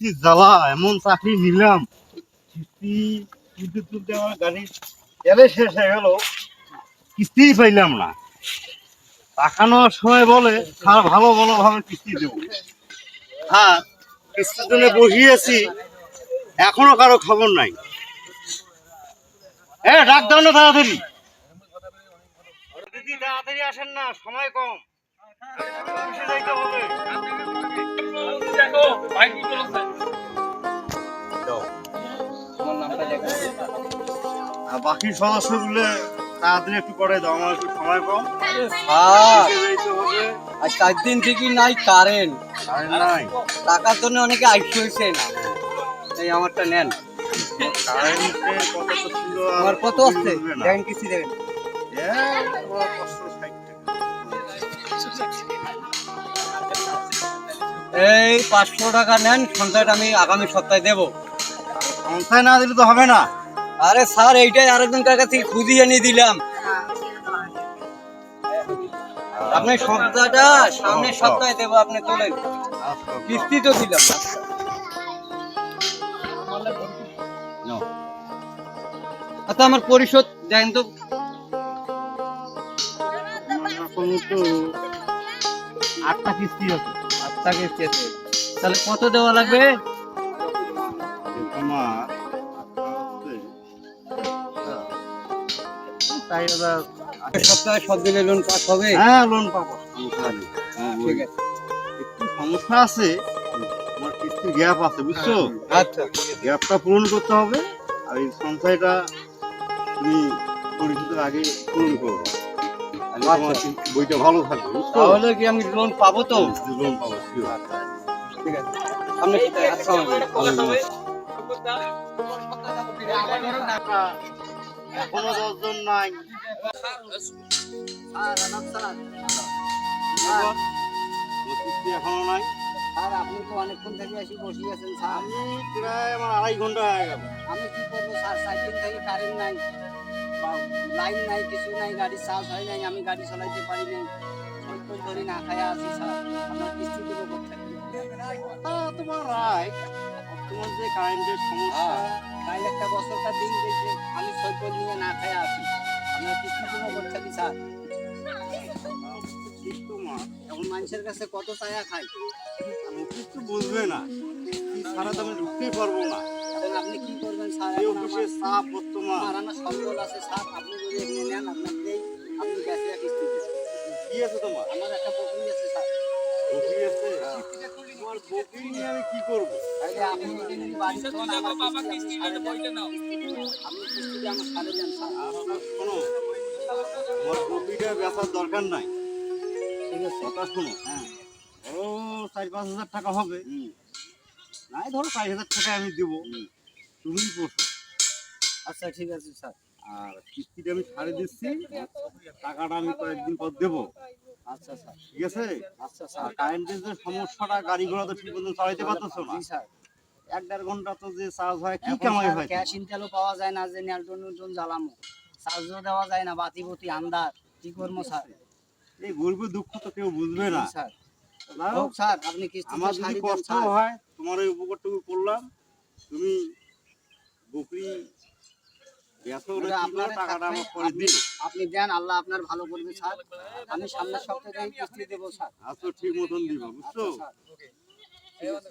কি জ্বালা, এমন চাকরি নিলাম। কিস্তি তুলতে তুলতে আমার গাড়ি এলে শেষ হয়ে গেল। কিস্তিই পাইলাম না। টাকা নেওয়ার সময় বলে, স্যার, ভালো ভালো ভাবে কিস্তি দেবো। হ্যাঁ কিস্তির জন্য বসিয়েছি। এখনও কারও খবর নাই। হ্যাঁ ডাক দাও না তাড়াতাড়ি। দিদি, তাড়াতাড়ি আসেন না, সময় কম। বাকি সদস্যগুলো তাড়াতাড়ি একটু করে দাও আমার একটু সময় কম। হবে আর চার দিন থেকে নাই কারেন্ট নাই। টাকার জন্য অনেকে আইসি হয়েছে না। এই আমারটা নেন। আমার কত আসছে। দেখেন দেখেন এই, তোমার 560 টাকা। এই পাঁচশো টাকা নেন সঞ্চয়টা আমি আগামী সপ্তাহে দেবো। সংস্থায় না দিলে তো হবে না। আরে স্যার এইটাই আরেকজন কার কাছ থেকে খুঁজিয়ে এনে দিলাম। আপনি সপ্তাহটা সামনের সপ্তাহে দেবো আপনি তোলেন কিস্তি তো দিলাম। আচ্ছা আমার পরিশোধ দেন তো। আটটা কিস্তি আছে। আচ্ছা কিস্তি আছে। তাহলে কত দেওয়া লাগবে? তোমার হাজার আগের সপ্তাহে সব দিলে লোন পাস হবে? হ্যাঁ লোন পাবো। হ্যাঁ, ঠিক আছে। একটু সমস্যা আছে আমার কিস্তি গ্যাপ আছে বুঝছ? আচ্ছা গ্যাপটা পূরণ করতে হবে আর এই সঞ্চয়টা তুমি পরিচিতের আগে পূরণ করবে কি- বইটা ভালো থাকবে তাহলে কি আমি লোন পাবো তো? লোন পাবো sure। ঠিক আছে। আপনি এখনও দশজন নাই। এখনও নাই। স্যার আপনি তো অনেকক্ষণ থেকে এসে বসে আছেন স্যার। আমি প্রায় আমার আড়াই ঘণ্টা হয়ে গেল। আমি কি করব স্যার? দিন থেকে কারেন্ট নাই। লাইন নাই কিছু নাই গাড়ি চার্জ হয় নাই আমি গাড়ি চালাইতে পারি নাই। সৈকত ধরি না খায়া আছি স্যার। আপনার কিস্তি দেবো কোথায় তোমার রায়। তোমার যে কারেন্টের সমস্যা কাল একটা বছরটা দিন গেছে আমি সৈকত নিয়ে না খায়া আছি। আপনার কিস্তি দেবো কোথায় স্যার ঠিক তোমার এখন মানুষের কাছে কত চায়া খাই? আমি কিছু বুঝবে না। কি সারা দামে ঢুকতেই পারব না। এখন আপনি কি করবেন স্যার? এই অফিসে চাপ বর্তমান। আমার আমার সম্বল আছে স্যার আপনি যদি এমনি নেন আপনার দেই আপনি ব্যাসে কিস্তি কি আছে তোমার? আমার একটা পুকুরি আছে স্যার। দরকার নাই ঠিক আছে কথা শোনো হ্যাঁ ও চার পাঁচ হাজার টাকা হবে। নাই ধরো চার হাজার টাকা আমি দেবো। তুমি পোষো আচ্ছা ঠিক আছে স্যার। আর কিস্তিটা আমি ছাড়ে দিচ্ছি। টাকাটা আমি কয়েকদিন পর দেবো। আচ্ছা স্যার। ঠিক আছে? আচ্ছা স্যার। কারেন্টের যে সমস্যাটা গাড়ি ঘোড়া তো ঠিক মতো চালাইতে পারতেছো না। স্যার। এক দেড় ঘণ্টা তো যে চার্জ হয় কি কামাই হয়? ক্যাশ ইনটেলও পাওয়া যায় না যে নেলটন নুলটন জ্বালামো। চার্জও দেওয়া যায় না বাতি বতি আন্দার। কি করব স্যার? এই গরিবের দুঃখ তো কেউ বুঝবে না। স্যার। হোক স্যার আপনি কিস্তি আমার যদি কষ্ট হয় তোমার এই উপকারটুকু করলাম। তুমি বকরি আপনি দেন। আল্লাহ আপনার ভালো করবে স্যার। আমি সামনের সপ্তাহে কিস্তি দেবো স্যার। আচ্ছা ঠিক মতন দিব বুঝছ? আচ্ছা